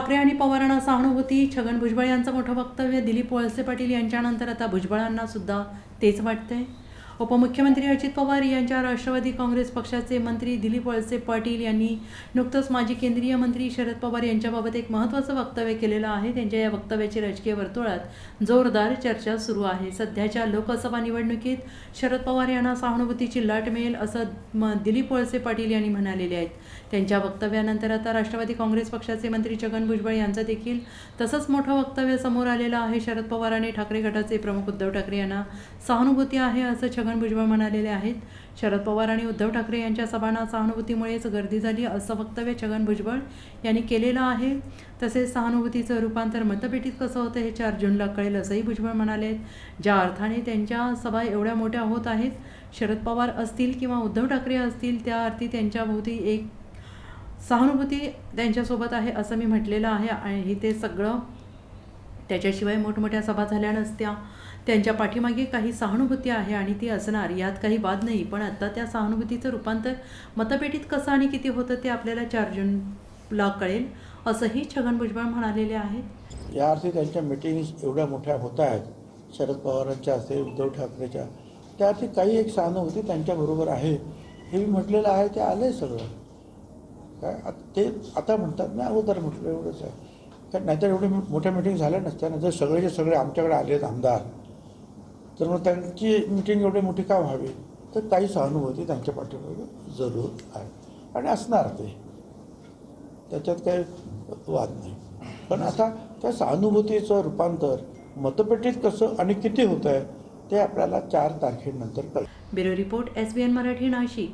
ठाकरे आणि पवारांना सहानुभूती छगन भुजबळ यांचं मोठं वक्तव्य दिलीप वळसे पाटील यांच्यानंतर आता भुजबळांना सुद्धा तेच वाटतंय. उपमुख्यमंत्री अजित पवार यांच्या राष्ट्रवादी काँग्रेस पक्षाचे मंत्री दिलीप वळसे पाटील यांनी नुकतंच माजी केंद्रीय मंत्री शरद पवार यांच्याबाबत एक महत्त्वाचं वक्तव्य केलेलं आहे. त्यांच्या या वक्तव्याची राजकीय वर्तुळात जोरदार चर्चा सुरू आहे. सध्याच्या लोकसभा निवडणुकीत शरद पवार यांना सहानुभूतीची लाट मिळेल असं म दिलीप वळसे पाटील यांनी म्हणालेले आहेत. त्यांच्या वक्तव्यानंतर आता राष्ट्रवादी काँग्रेस पक्षाचे मंत्री छगन भुजबळ यांचं देखील तसंच मोठं वक्तव्य समोर आलेलं आहे. शरद पवार आणि ठाकरे गटाचे प्रमुख उद्धव ठाकरे यांना सहानुभूती आहे असं छगन भुजबळ म्हणालेले आहेत शरद पवार आणि उद्धव ठाकरे यांच्या सभांना सहानुभूतीमुळेच गर्दी झाली असं वक्तव्य छगन भुजबळ यांनी केलेलं आहे. तसेच सहानुभूतीचं रूपांतर मतपेटीत कसं होतं हे चार जूनला कळेल असंही भुजबळ म्हणाले ज्या अर्थाने त्यांच्या सभा एवढ्या मोठ्या होत आहेत शरद पवार असतील किंवा उद्धव ठाकरे असतील त्या अर्थी त्यांच्याभोवती एक सहानुभूती त्यांच्यासोबत आहे असं मी म्हटलेलं आहे आणि ते सगळं त्याच्याशिवाय मोठमोठ्या सभा झाल्या नसत्या. त्यांच्या पाठीमागे काही सहानुभूती आहे आणि ती असणार यात काही वाद नाही. पण आता त्या सहानुभूतीचं रूपांतर मतपेटीत कसं आणि किती होतं ते आपल्याला चार जूनला कळेल असंही छगन भुजबळ म्हणालेले आहेत. या अर्थी त्यांच्या मिटिंग्स एवढ्या मोठ्या होत आहेत. शरद पवारांच्या असेल उद्धव ठाकरेच्या. त्या अर्थी काही एक सहानुभूती त्यांच्याबरोबर आहे. हे मी म्हटलेलं आहे ते आलं आहे सगळं. काय ते आता म्हणतात मी अगोदर म्हटलं एवढंच आहे. तर नाहीतर एवढे मोठ्या मिटिंग झाल्या नसत्या ना जर सगळेचे सगळे आमच्याकडे आले आहेत आमदार. तर मग त्यांची मिटिंग एवढी मोठी का व्हावी? तर काही सहानुभूती त्यांच्या पाठीमागे जरूर आहे. आणि असणार ते. त्याच्यात काही वाद नाही. पण आता त्या सहानुभूतीचं रूपांतर मतपेटीत कसं आणि किती होतं आहे ते आपल्याला चार तारखेनंतर कळेल. Bureau report S B N Marathi Nashik.